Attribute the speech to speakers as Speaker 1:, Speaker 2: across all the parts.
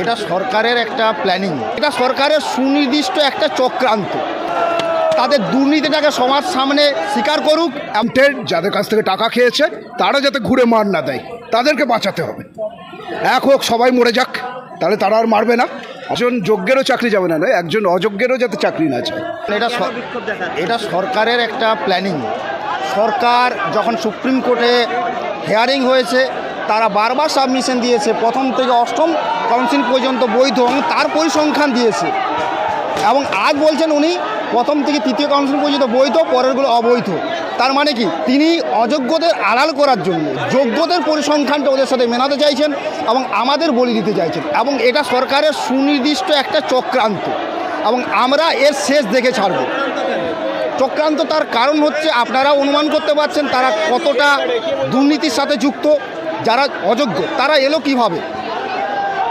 Speaker 1: এটা সরকারের একটা প্ল্যানিং এটা সরকারের সুনির্দিষ্ট একটা চক্রান্ত। তাদের দুর্নীতিটাকে সমাজ সামনে স্বীকার করুক।
Speaker 2: যাদের কাছ থেকে টাকা খেয়েছে তারা যাতে ঘুরে মার না দেয়। তাদেরকে বাঁচাতে হবে। এক হোক সবাই মরে যাক তাহলে তারা আর মারবে না। একজন যোগ্যেরও চাকরি যাবে না নয় একজন অযোগ্যেরও যাতে চাকরি না চায়
Speaker 1: এটা এটা সরকারের একটা প্ল্যানিং সরকার যখন সুপ্রিম কোর্টে হেয়ারিং হয়েছে তারা বারবার সাবমিশন দিয়েছে। প্রথম থেকে অষ্টম কাউন্সিল পর্যন্ত বৈধ এবং তার পরিসংখ্যান দিয়েছে। এবং আজ বলছেন উনি, প্রথম থেকে তৃতীয় কাউন্সিল পর্যন্ত বৈধ, পরেরগুলো অবৈধ। তার মানে কি? তিনি অযোগ্যদের আড়াল করার জন্য, যোগ্যদের পরিসংখ্যানটা ওদের সাথে মেনাতে চাইছেন এবং আমাদের বলি দিতে চাইছেন। এবং এটা সরকারের সুনির্দিষ্ট একটা চক্রান্ত। এবং আমরা এর শেষ দেখে ছাড়ব। চক্রান্ত তার কারণ হচ্ছে আপনারা অনুমান করতে পারছেন তারা কতটা দুর্নীতির সাথে যুক্ত, যারা অযোগ্য, তারা এলো কীভাবে?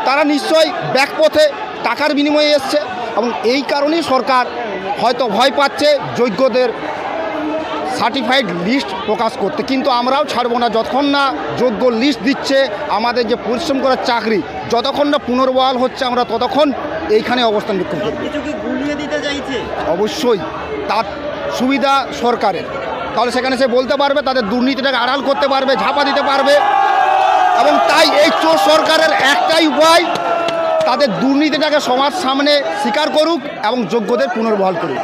Speaker 1: তারা নিশ্চয়ই ব্যাকপথে টাকার বিনিময়ে এসছে এবং এই কারণেই সরকার হয়তো ভয় পাচ্ছে যোগ্যদের সার্টিফাইড লিস্ট প্রকাশ করতে। কিন্তু আমরাও ছাড়বো না। যতক্ষণ না যোগ্য লিস্ট দিচ্ছে আমাদের যে পরিশ্রম করার চাকরি যতক্ষণ না পুনর্বহাল হচ্ছে আমরা ততক্ষণ এইখানে অবস্থান বিক্ষোভ করব। অবশ্যই। তার সুবিধা সরকারের। তাহলে সেখানে সে বলতে পারবে তাদের দুর্নীতিটাকে আড়াল করতে পারবে ঝাপা দিতে পারবে। এবং তাই এই চোর সরকারের একটাই উপায় তাদের দুর্নীতিটাকে সমাজ সামনে স্বীকার করুক এবং যোগ্যদের পুনর্বহাল করুক।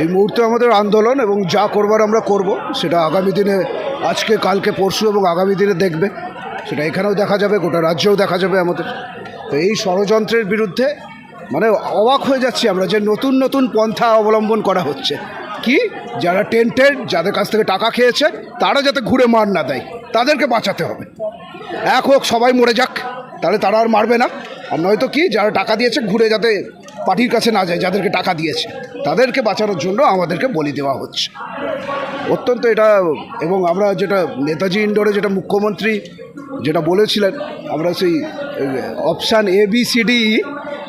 Speaker 3: এই
Speaker 2: মুহূর্তে আমাদের আন্দোলন এবং যা করবার আমরা করব সেটা আগামী দিনে আজকে কালকে পরশু এবং আগামী দিনে দেখবে। সেটা এখানেও দেখা যাবে গোটা রাজ্যেও দেখা যাবে আমাদের। তো এই ষড়যন্ত্রের বিরুদ্ধে মানে অবাক হয়ে যাচ্ছি আমরা যে নতুন নতুন পন্থা অবলম্বন করা হচ্ছে। কি যারা টেন্টেড, যাদের কাছ থেকে টাকা খেয়েছে, তারা যাতে ঘুরে মার না দেয়, তাদেরকে বাঁচাতে হবে। এক হোক, সবাই মরে যাক, তাহলে তারা আর মারবে না। আর নয়তো কি, যারা টাকা দিয়েছে, ঘুরে যাতে পার্টির কাছে না যায়, যাদেরকে টাকা দিয়েছে, তাদেরকে বাঁচানোর জন্য আমাদেরকে বলি দেওয়া হচ্ছে। অত্যন্ত এটা, এবং আমরা যেটা নেতাজি ইন্ডোরে যেটা মুখ্যমন্ত্রী যেটা বলেছিলেন, আমরা সেই option A B C D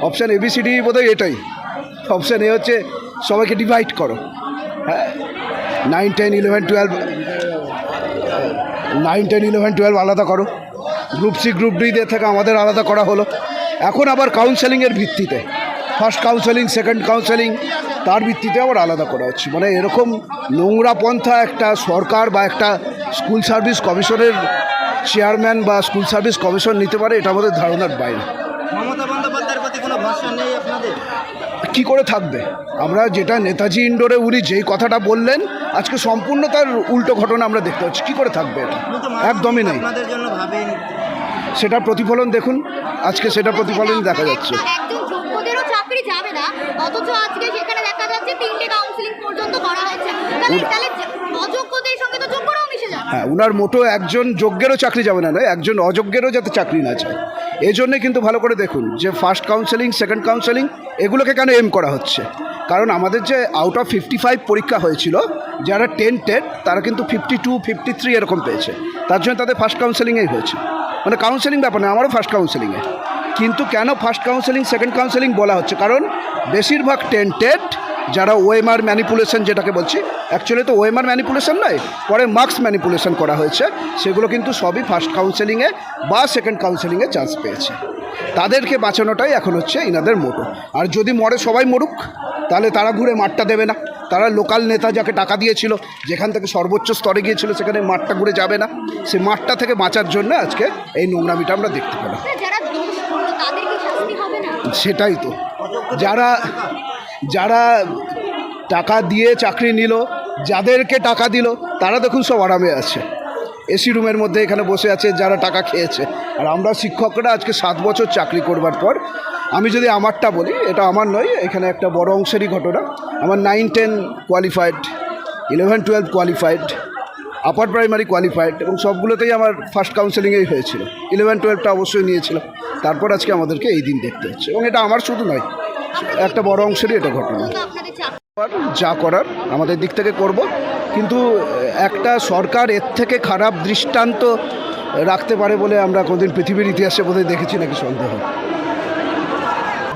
Speaker 2: option A B C D বোধহয় এটাই। অপশান এ হচ্ছে, সবাইকে ডিভাইড করো। হ্যাঁ nine ten eleven twelve nine ten eleven twelve আলাদা করো। গ্রুপ সি গ্রুপ ডিদের থেকে আমাদের আলাদা করা হলো। এখন আবার কাউন্সেলিংয়ের ভিত্তিতে। ফার্স্ট কাউন্সেলিং সেকেন্ড কাউন্সেলিং তার ভিত্তিতে আবার আলাদা করা হচ্ছে। মানে এরকম নোংরা পন্থা একটা সরকার বা একটা স্কুল সার্ভিস কমিশনের চেয়ারম্যান বা স্কুল সার্ভিস কমিশন নিতে পারে, এটা আমাদের ধারণার বাইরে।
Speaker 4: মমতা বন্দ্যোপাধ্যায়ের প্রতি কোনো ভরসা নেই আপনাদের?
Speaker 2: কি করে থাকবে? আমরা যেটা নেতাজি ইন্ডোরে উনি যেই কথাটা বললেন আজকে সম্পূর্ণ তার উল্টো ঘটনা আমরা দেখতে পাচ্ছি। কী করে থাকবে এটা? একদমই নেই। সেটার প্রতিফলন দেখুন। আজকে সেটা প্রতিফলন দেখা যাচ্ছে।
Speaker 3: একটা- একজন যোগ্যদেরও চাকরি যাবে না অথচ আজকে সেখানে দেখা যাচ্ছে তিনটে কাউন্সিলিং পর্যন্ত করা হচ্ছে তাহলে তাহলে অযোগ্যদের সঙ্গে তো যোগ্যরাও মিশে যাবে।
Speaker 2: হ্যাঁ উনার মোটো একজন যোগ্যেরও চাকরি যাবে না নয় একজন অযোগ্যেরও যাতে চাকরি না চায়। এই জন্যে কিন্তু ভালো করে দেখুন যে ফার্স্ট কাউন্সেলিং সেকেন্ড কাউন্সেলিং এগুলোকে কেন এম করা হচ্ছে? কারণ আমাদের যে আউট অফ ফিফটি ফাইভ পরীক্ষা হয়েছিল, যারা টেন টেট তারা কিন্তু ফিফটি টু ফিফটি থ্রি এরকম পেয়েছে। তার জন্য তাদের ফার্স্ট কাউন্সেলিংয়েই হয়েছে। মানে কাউন্সেলিং ব্যাপার না, আমারও ফার্স্ট কাউন্সেলিংয়ে কিন্তু কেন ফার্স্ট কাউন্সেলিং সেকেন্ড কাউন্সেলিং বলা হচ্ছে? কারণ বেশিরভাগ টেন টেট যারা ওএমআর ম্যানিপুলেশন যেটাকে বলছি অ্যাকচুয়ালি তো ওএমআর ম্যানিপুলেশন নয় পরে মার্কস ম্যানিপুলেশন করা হয়েছে সেগুলো কিন্তু সবই ফার্স্ট কাউন্সেলিংয়ে বা সেকেন্ড কাউন্সেলিংয়ে চান্স পেয়েছে। তাদেরকে বাঁচানোটাই এখন হচ্ছে ইনাদের মোটো আর যদি মরে সবাই মরুক তাহলে তারা ঘুরে মাঠটা দেবে না। তারা লোকাল নেতা যাকে টাকা দিয়েছিল যেখান থেকে সর্বোচ্চ স্তরে গিয়েছিল সেখানে মাঠটা ঘুরে যাবে না। সে মাঠটা থেকে বাঁচার জন্য আজকে এই নোংরামিটা আমরা দেখতে পেলাম। সেটাই তো। যারা যারা টাকা দিয়ে চাকরি নিল, যাদেরকে টাকা দিল, তারা দেখুন সব আরামে আছে। এসি রুমের মধ্যে এখানে বসে আছে, যারা টাকা খেয়েছে। আর আমরা শিক্ষকরা আজকে সাত বছর চাকরি করবার পর, আমি যদি আমারটা বলি, এটা আমার নয়, এখানে একটা বড় অংশেরই ঘটনা। আমার nine ten qualified eleven twelve qualified upper primary qualified এবং সবগুলোতেই আমার ফার্স্ট কাউন্সেলিংয়েই হয়েছিল। ইলেভেন টুয়েলভটা অবশ্যই নিয়েছিলাম। তারপর আজকে আমাদেরকে এই দিন দেখতে হচ্ছে। এবং এটা আমার শুধু নয় একটা বড় অংশেরই এটা ঘটনা। যা করার আমাদের দিক থেকে করব কিন্তু একটা সরকার এর থেকে খারাপ দৃষ্টান্ত রাখতে পারে বলে আমরা কোনোদিন পৃথিবীর ইতিহাসে বোধহয় দেখেছি নাকি সন্দেহ।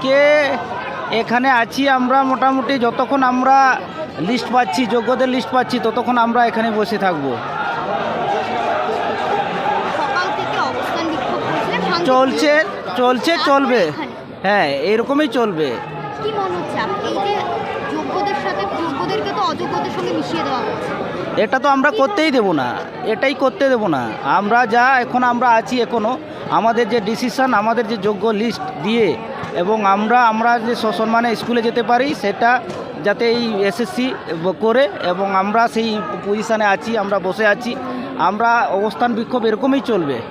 Speaker 5: কে এখানে আছি আমরা মোটামুটি যতক্ষণ আমরা লিস্ট পাচ্ছি যোগ্যদের লিস্ট পাচ্ছি ততক্ষণ আমরা এখানে বসে থাকব।
Speaker 1: চলছে চলছে চলবে। হ্যাঁ এরকমই চলবে।
Speaker 3: কি মনে হচ্ছে আপ- এই যে যোগ্যদের সাথে যোগ্যদেরকে তো অযোগ্যদের সঙ্গে মিশিয়ে দেওয়া হচ্ছে।
Speaker 1: এটা তো আমরা করতেই দেব না। এটাই করতে দেব না। আমরা যা এখন আমরা আছি এখনও আমাদের যে ডিসিশন আমাদের যে যোগ্য লিস্ট দিয়ে এবং আমরা আমরা যে সসম্মানে স্কুলে যেতে পারি সেটা যাতে এই এসএসসি করে এবং আমরা সেই পজিশানে আছি আমরা বসে আছি। আমরা অবস্থান বিক্ষোভ এরকমই চলবে।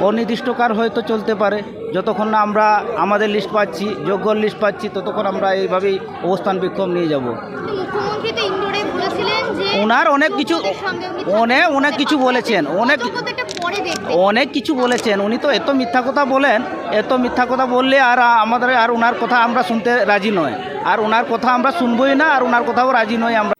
Speaker 1: অনির্দিষ্টকাল হয়তো চলতে পারে। যতক্ষণ না আমরা আমাদের লিস্ট পাচ্ছি যোগ্য লিস্ট পাচ্ছি ততক্ষণ আমরা এইভাবেই অবস্থান বিক্ষোভ নিয়ে যাব। ওনার অনেক কিছু অনেক অনেক কিছু বলেছেন। অনেক অনেক কিছু বলেছেন। উনি তো এত মিথ্যা কথা বলেন এত মিথ্যা কথা বললে আর আমাদের আর ওনার কথা আমরা শুনতে রাজি নয়। আর ওনার কথা আমরা শুনবই না আর ওনার কথাও রাজি নয় আমরা।